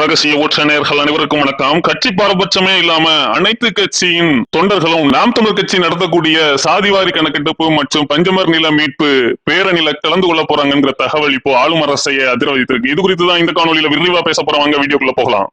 ரகசிய ஒற்ற நேர்கள் அனைவருக்கும் வணக்கம். கட்சி பாரபட்சமே இல்லாம அனைத்து கட்சியின் தொண்டர்களும் நாம் தமிழ் கட்சி நடத்தக்கூடிய சாதிவாரி கணக்கெடுப்பு மற்றும் பஞ்சமர் நில மீட்பு பேரணில கலந்து கொள்ள போறாங்கிற தகவல் இப்போ ஆளும் அரசையை அதிர வைத்திருக்கு இது குறித்து தான் இந்த காணொலியில விரிவா பேச போறவங்க வீடியோக்குள்ள போகலாம்.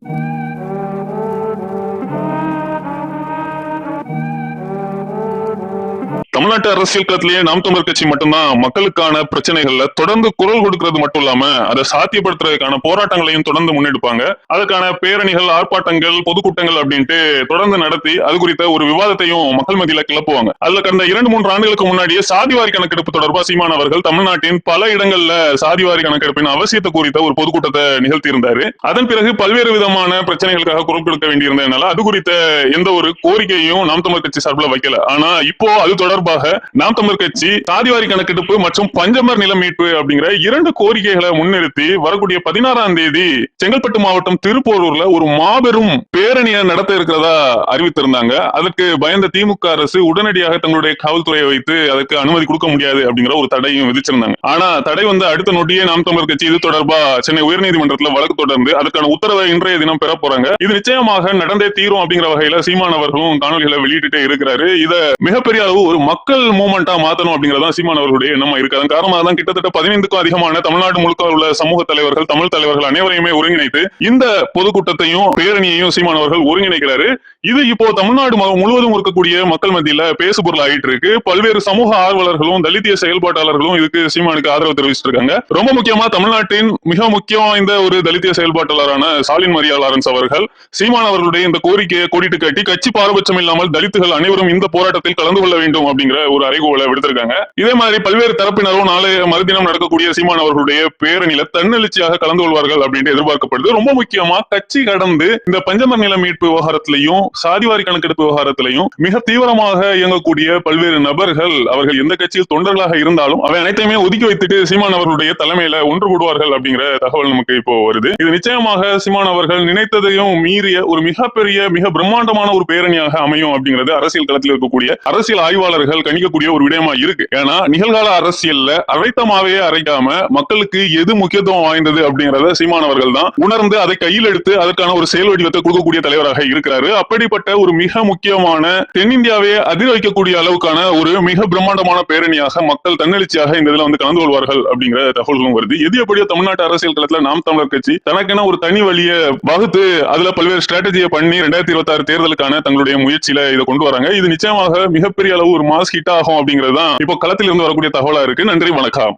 தமிழ்நாட்டு அரசியல் களத்திலேயே நாம் தமிழர் கட்சி மட்டும்தான் மக்களுக்கான பிரச்சனைகள்ல தொடர்ந்து குரல் கொடுக்கிறது மட்டும் இல்லாம அதை சாத்தியப்படுத்துறதுக்கான போராட்டங்களையும் தொடர்ந்து முன்னெடுப்பாங்க. அதுக்கான பேரணிகள் ஆர்ப்பாட்டங்கள் பொதுக்கூட்டங்கள் அப்படின்ட்டு தொடர்ந்து நடத்தி அது குறித்த ஒரு விவாதத்தையும் மக்கள் மத்தியில கிளப்புவாங்க. அதுல கடந்த இரண்டு மூன்று ஆண்டுகளுக்கு முன்னாடியே சாதிவாரி கணக்கெடுப்பு தொடர்பா சீமான் அவர்கள் தமிழ்நாட்டின் பல இடங்கள்ல சாதிவாரி கணக்கெடுப்பின் அவசியத்தை குறித்த ஒரு பொதுக்கூட்டத்தை நிகழ்த்தி இருந்தாரு அதன் பிறகு பல்வேறு விதமான பிரச்சனைகளுக்காக குரல் கொடுக்க வேண்டியிருந்ததுனால அது குறித்த எந்த ஒரு கோரிக்கையும் நாம் தமிழர் கட்சி சார்பில் வைக்கல. ஆனா இப்போ அது தொடர்பாக நாம் தமிழர் கட்சி சாதிவாரி கணக்கெடுப்பு மற்றும் பஞ்சமர் நில மீட்பு அப்படிங்கிற இரண்டு கோரிக்கைகளை முன்னிறுத்தி வரக்கூடிய பதினாறாம் தேதி செங்கல்பட்டு மாவட்டம் திருப்போரூர்ல ஒரு மாபெரும் பேரணியை நடத்த இருக்கிறதா அறிவித்திருந்தாங்க. அதற்கு பயந்த திமுக அரசு உடனடியாக தங்களுடைய காவல்துறையை வைத்து அதற்கு அனுமதி கொடுக்க முடியாது அப்படிங்கிற ஒரு தடையும் விதிச்சிருந்தாங்க. ஆனா தடை வந்து அடுத்த நொடியே நாம் தமிழர் கட்சி இது தொடர்பா சென்னை உயர்நீதிமன்றத்தில் வழக்கு தொடர்ந்து அதுக்கான உத்தரவை இன்றைய தினம் பெற போறாங்க. இது நிச்சயமாக நடந்தே தீரும் அப்படிங்கிற வகையில சீமானவர்களும் காணொலிகளை வெளியிட்டுட்டே இருக்கிறாரு. இத மிகப்பெரிய அளவு ஒரு மக்கள் மூமெண்டா மாத்தணும் அப்படிங்கறதான் சீமான் அவர்களுடைய எண்ணமா இருக்கு. அதன் காரணமாக தான் கிட்டத்தட்ட பதினைந்துக்கும் அதிகமான தமிழ்நாடு முழுக்க உள்ள சமூக தலைவர்கள் தமிழ் தலைவர்கள் அனைவரையுமே ஒருங்கிணைத்து இந்த பொதுக்கூட்டத்தையும் பேரணியையும் சீமான் அவர்கள் ஒருங்கிணைக்கிறாரு. இது இப்போ தமிழ்நாடு முழுவதும் இருக்கக்கூடிய மக்கள் மத்தியில பேசுபொருள் ஆயிட்டு இருக்கு. பல்வேறு சமூக ஆர்வலர்களும் தலித்திய செயல்பாட்டாளர்களும் இதுக்கு சீமானுக்கு ஆதரவு தெரிவிச்சிட்டு இருக்காங்க ரொம்ப முக்கியமா தமிழ்நாட்டின் மிக முக்கியம் வாய்ந்த ஒரு தலித்திய செயல்பாட்டாளரான ஸ்டாலின் மரியா லாரன்ஸ் அவர்கள் சீமான் அவர்களுடைய இந்த கோரிக்கையை கோடிட்டு கட்டி கட்சி பாரபட்சம் இல்லாமல் தலித்துகள் அனைவரும் இந்த போராட்டத்தில் கலந்து கொள்ள வேண்டும் அப்படிங்கிற ஒரு அறைகோலை விடுத்திருக்காங்க. இதே மாதிரி பல்வேறு தரப்பினரும் நாளை மறுதினம் நடக்கக்கூடிய சீமான் அவர்களுடைய பேரணியில தன்னெழுச்சியாக கலந்து கொள்வார்கள் அப்படின்னு எதிர்பார்க்கப்படுது. ரொம்ப முக்கியமா கட்சி கடந்து இந்த பஞ்சமர் நில மீட்பு விவகாரத்திலையும் சாதிவாரி கணக்கெடுப்பு விவகாரத்திலையும் மிக தீவிரமாக இயங்கக்கூடிய பல்வேறு நபர்கள் அவர்கள் எந்த கட்சியில் தொண்டர்களாக இருந்தாலும் அவை அனைத்தையுமே ஒதுக்கி வைத்துட்டு சீமான் அவர்களுடைய தலைமையில ஒன்று கூடுவார்கள் அப்படிங்கிற தகவல் நமக்கு இப்போ வருது. இது நிச்சயமாக சீமான் அவர்கள் நினைத்ததையும் மீறிய ஒரு மிகப்பெரிய மிக பிரம்மாண்டமான ஒரு பேரணியாக அமையும் அப்படிங்கிறது அரசியல் களத்தில் இருக்கக்கூடிய அரசியல் ஆய்வாளர்கள் கணிக்கக்கூடிய ஒரு விடயமா இருக்கு. ஏன்னா நிகழ்கால அரசியல்ல அரைத்தமாவே அரைக்காம மக்களுக்கு எது முக்கியத்துவம் வாய்ந்தது அப்படிங்கறத சீமான் அவர்கள் தான் உணர்ந்து அதை கையில் எடுத்து அதற்கான ஒரு செயல் வடிவத்தை கொடுக்கக்கூடிய தலைவராக இருக்கிறாரு. அப்படிப்பட்ட ஒரு மிக முக்கியமான தென்னிந்தியாவே அதிர வைக்கக்கூடிய அளவுக்கான ஒரு மிக பிரம்மாண்டமான பேரணியாக மக்கள் தன்னெழுச்சியாக இந்த இதுல வந்து கலந்து கொள்வார்கள் அப்படிங்கிற தகவல்களும் வருது. எது எப்படியோ தமிழ்நாட்டு அரசியல் களத்துல நாம் தமிழர் கட்சி தனக்கென ஒரு தனி வழியை வகுத்து அதுல பல்வேறு ஸ்ட்ராட்டஜியை பண்ணி ரெண்டாயிரத்தி இருபத்தி ஆறு தேர்தலுக்கான தங்களுடைய முயற்சியில இதை கொண்டு வராங்க. இது நிச்சயமாக மிகப்பெரிய அளவு ஒரு மாஸ் ஹிட் ஆகும் அப்படிங்கிறது தான் இப்போ களத்தில் இருந்து வரக்கூடிய தகவலா இருக்கு. நன்றி வணக்கம்.